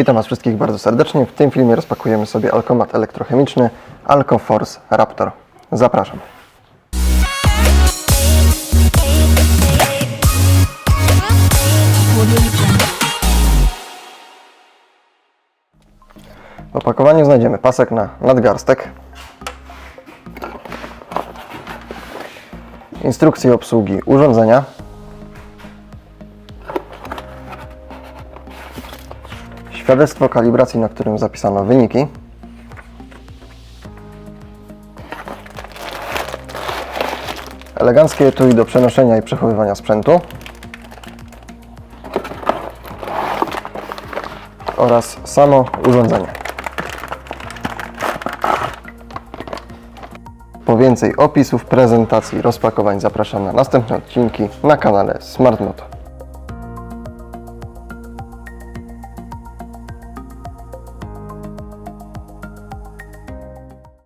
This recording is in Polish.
Witam Was wszystkich bardzo serdecznie. W tym filmie rozpakujemy sobie alkomat elektrochemiczny AlcoForce Raptor. Zapraszam. W opakowaniu znajdziemy pasek na nadgarstek, instrukcję obsługi urządzenia, świadectwo kalibracji, na którym zapisano wyniki, eleganckie etui do przenoszenia i przechowywania sprzętu oraz samo urządzenie. Po więcej opisów, prezentacji, rozpakowań zapraszam na następne odcinki na kanale Smart Moto.